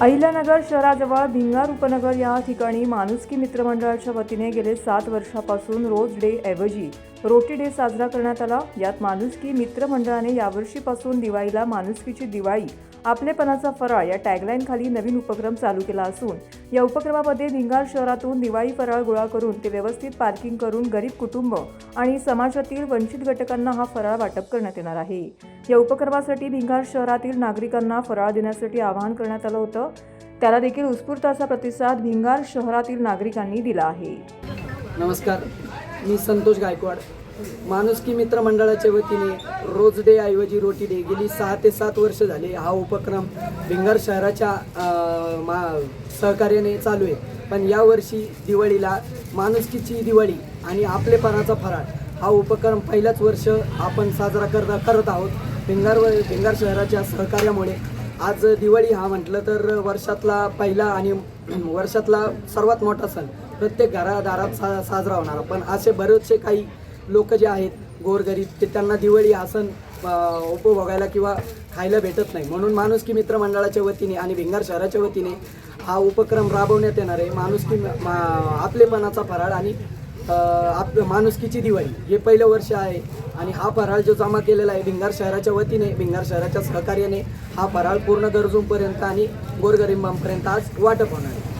अहिल्यानगर शहराजवळ भिंगार उपनगर या ठिकाणी माणुसकी मित्रमंडळाच्या वतीने गेले सात वर्षापासून रोज डे ऐवजी रोटी डे साजरा करण्यात आला. यात माणुसकी मित्रमंडळाने यावर्षीपासून दिवाळीला माणुसकीची दिवाळी आपलेपणाचा फराळ या टॅगलाईनखाली नवीन उपक्रम चालू केला असून या उपक्रमामध्ये भिंगार शहरातून दिवाळी फराळ गोळा करून ते व्यवस्थित पार्किंग करून गरीब कुटुंब आणि समाजातील वंचित घटकांना हा फराळ वाटप करण्यात येणार आहे. या उपक्रमासाठी भिंगार शहरातील नागरिकांना फराळ देण्यासाठी आवाहन करण्यात आलं होतं. त्याला देखील उत्स्फूर्त असा प्रतिसाद भिंगार शहरातील नागरिकांनी दिला आहे. नमस्कार. मी संतोष गायकवाड. माणुसकी मित्र मंडळाच्या वतीने रोज डे ऐवजी रोटी डे गेली सहा ते सात वर्ष झाले. हा उपक्रम भिंगार शहराच्या मा सहकार्याने चालू आहे. पण यावर्षी दिवाळीला माणुसकीची दिवाळी आणि आपलेपणाचा फराळ हा उपक्रम पहिल्याच वर्ष आपण साजरा करता करत आहोत. भिंगार व भिंगार शहराच्या सहकार्यामुळे आज दिवाळी हा म्हटलं तर वर्षातला पहिला आणि वर्षातला सर्वात मोठा सण प्रत्येक घरादारात सा साजरा होणार. पण असे बरेचसे काही लोक जे आहेत गोरगरीब ते त्यांना दिवाळी हा सण उपभोगायला किंवा खायला भेटत नाही. म्हणून माणुसकी मित्र मंडळाच्या वतीने आणि भिंगार शहराच्या वतीने हा उपक्रम राबवण्यात येणार आहे. माणुसकी मा- मनाचा फराळ आणि आप माणुसकीची दिवाळी हे पहिलं वर्ष आहे. आणि हा फराळ जो जमा केलेला आहे भिंगार शहराच्या वतीने भिंगार शहराच्या सहकार्याने हा फराळ पूर्ण गरजूंपर्यंत आणि गोरगरिबांपर्यंत आज वाटप होणार आहे.